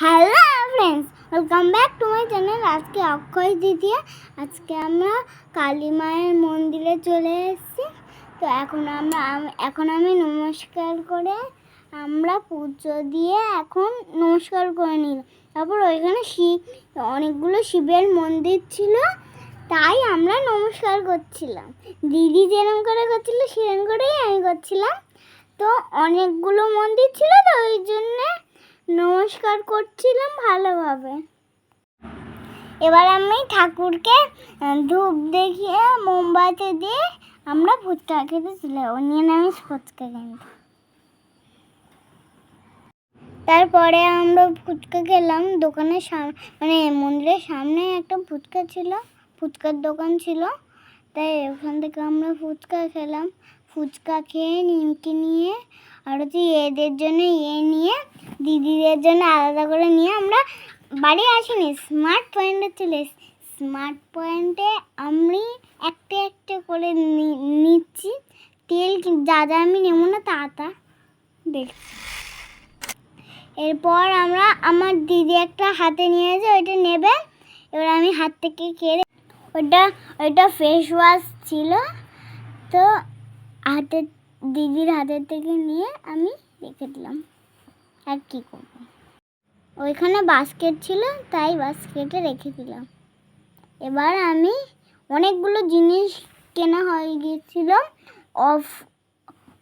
Hello friends welcome back to my channel আজকে অক্ষয় দ্বিতীয়া আজকে আমরা কালী মায়ের মন্দিরে চলে এসেছি। তো এখন আমরা আম- এখন আমি নমস্কার করে আমরা পুজো দিয়ে এখন নমস্কার করে নিলাম। তারপর ওইখানে শিব অনেকগুলো শিবের মন্দির ছিল, তাই আমরা নমস্কার করছিলাম। দিদি যেরকম করে করছিল সেরকম করেই আমি করছিলাম। তো অনেকগুলো মন্দির ছিল, তো ওই জন্যে নমস্কার করছিলাম ভালোভাবে। এবার আমি ঠাকুরকে ধূপ দেখিয়ে মোমবাতি দিয়ে আমরা ফুচকা খেতে চলে যাব নিরামিষ ফুচকা কিন্তু তারপরে আমরা ফুচকা খেলাম দোকানের সামনে মানে মন্দিরের সামনে একটা ফুচকা ছিল ফুচকার দোকান ছিল। তাই ওখান থেকে আমরা ফুচকা খেলাম। ফুচকা খেয়ে, নিমকি নিয়ে, আর হচ্ছে এদের জন্য এ নিয়ে, দিদিদের জন্য আলাদা করে নিয়ে আমরা বাড়ি আসিনি। স্মার্ট পয়েন্টে চলে স্মার্ট পয়েন্টে আমি একটা একটা করে নিচ্ছি। তেল যা যা আমি নেব না তা তা দেখছি এরপর আমরা, আমার দিদি একটা হাতে নিয়েছে, ওইটা নেবে। এবার আমি হাত থেকে কেড়ে ওটা ওইটা ফেস ওয়াশ ছিল। তো হাতের, দিদির হাতের থেকে নিয়ে আমি রেখে দিলাম। আর কি করব? ওইখানে বাস্কেট ছিল, তাই বাস্কেটে রেখে দিলাম। এবার আমি অনেকগুলো জিনিস কেনা হয়ে গিয়েছিল অফ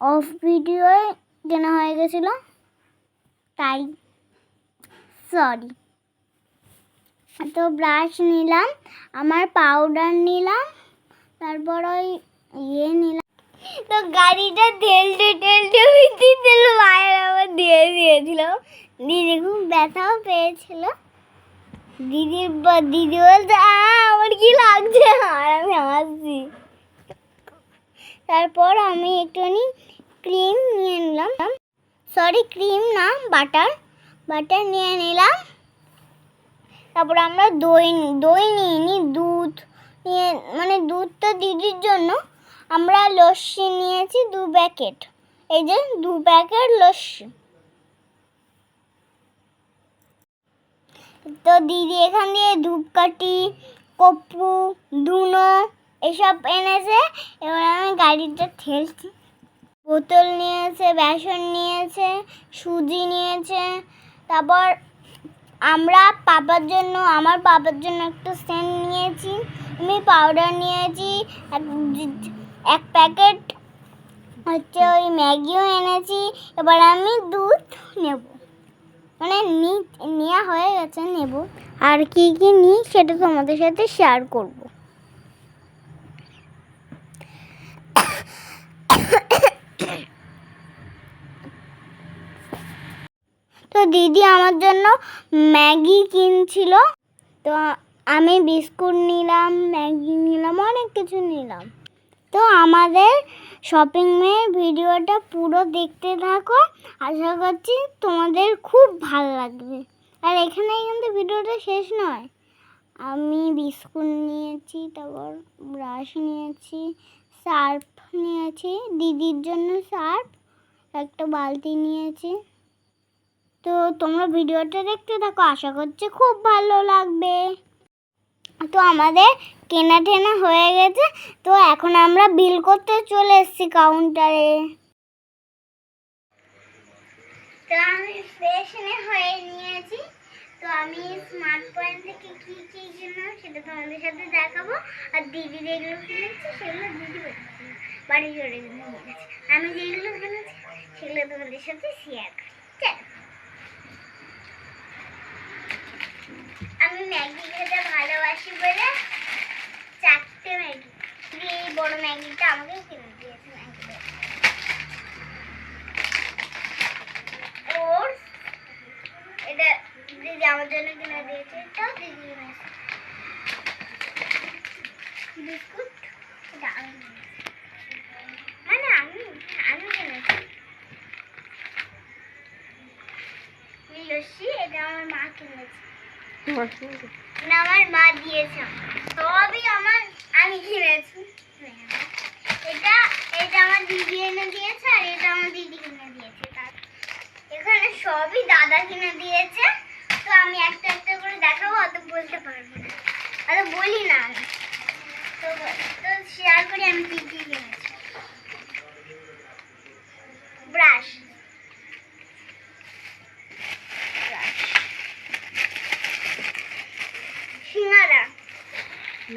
অফ ভিডিওয়ে কেনা হয়ে গেছিল। তাই সরি তো ব্রাশ নিলাম, আমার পাউডার নিলাম, তারপর ওই ইয়ে নিলাম। তো গাড়িটা ঠেলতে ঠেলতে ভিত্তি তেল মায়ের আবার দিয়ে দিয়েছিল। দিদি খুব ব্যথাও পেয়েছিল। দিদি ব- দিদি বলছে "আ, আমার কি লাগছে? আর আমি হাসছি। তারপর আমি একটুখানি ক্রিম নিয়ে নিলাম। সরি ক্রিম না বাটার। বাটার নিয়ে নিলাম। তারপর আমরা দই দই নিয়ে নিই দুধ নিয়ে মানে দুধটা দিদির জন্য আমরা লস্যি নিয়েছি দু প্যাকেট। এই যে দু প্যাকেট লস্যি। তো দিদি এখান দিয়ে ধূপকাঠি কপ্পু ধুনো এসব এনেছে। এবার আমি গাড়িটা ঠেলছি বোতল নিয়েছে, বেসন নিয়েছে, সুজি নিয়েছে। তারপর আমরা পাপার জন্য, আমার পাপার জন্য একটা সেন্ট নিয়েছি। আমি পাউডার নিয়েছি এক- প্যাকেট হচ্ছে ওই ম্যাগিও এনেছি, এবার আমি দুধ নেব। মানে নেওয়া হয়ে গেছে, নেব। আর কি কি নিই সেটা তোমাদের সাথে শেয়ার করব। তো দিদি আমার জন্য ম্যাগি কিনছিল। তো আমি বিস্কুট নিলাম, ম্যাগি নিলাম, অনেক কিছু নিলাম। তো আমাদের শপিং মেয়ের ভিডিওটা পুরো দেখতে থাকো। আশা করছি তোমাদের খুব ভালো লাগবে। আর এখানেই কিন্তু ভিডিওটা শেষ নয়। আমি বিস্কুট নিয়েছি, তারপর ব্রাশ নিয়েছি সার্ফ নিয়েছি, দিদির জন্য সার্ফ একটা বালতি নিয়েছি। তো তোমরা ভিডিওটা দেখতে থাকো, আশা করছি খুব ভালো লাগবে। তো আমাদের কেনা টেনা হয়ে গেছে। তো এখন আমরা বিল করতে চলে এসেছি কাউন্টারে তো আমি স্টেশনে হয়ে নিয়েছি। তো আমি স্মার্ট পয়েন্ট থেকে কি কি কিনলাম সেটা তোমাদের সাথে দেখাবো। আর দিদি যেগুলো কিনেছি সেগুলো দিদি বাড়ি চলে কিন্তু বলেছে আমি যেগুলো কিনেছি সেগুলো তোমাদের সাথে শেয়ার করি। আমি ম্যাগি খেতে ভালোবাসি বলে চারটে ম্যাগি। এই বড় ম্যাগিটা আমাকে কিনে দিয়েছে ম্যাগি ওর এটা দিদি আমার জন্য কিনে দিয়েছে এটাও বিস্কুট, এটা মানে আমি আমি কিনেছি। লস্যি এটা আমার মা কিনেছে। না, আমার মা দিয়েছে। সবই আমার, আমি কিনেছি। এটা এটা আমার দিদি এনে দিয়েছে আর এটা আমার দিদি কিনে দিয়েছে। এখানে সবই দাদা কিনে দিয়েছে। তো আমি একটা একটা করে দেখাবো, অত বলতে পারব না। অত বলি না আমি। তো শেয়ার করি আমি কি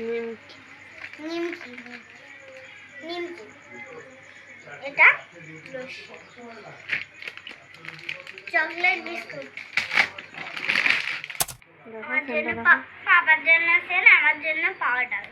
নিমকি। নিমকি। নিমকি। এটা লস্যি চকলেট বিস্কুট। আমার জন্য পাপার জন্য সেল আমার জন্য পাউডার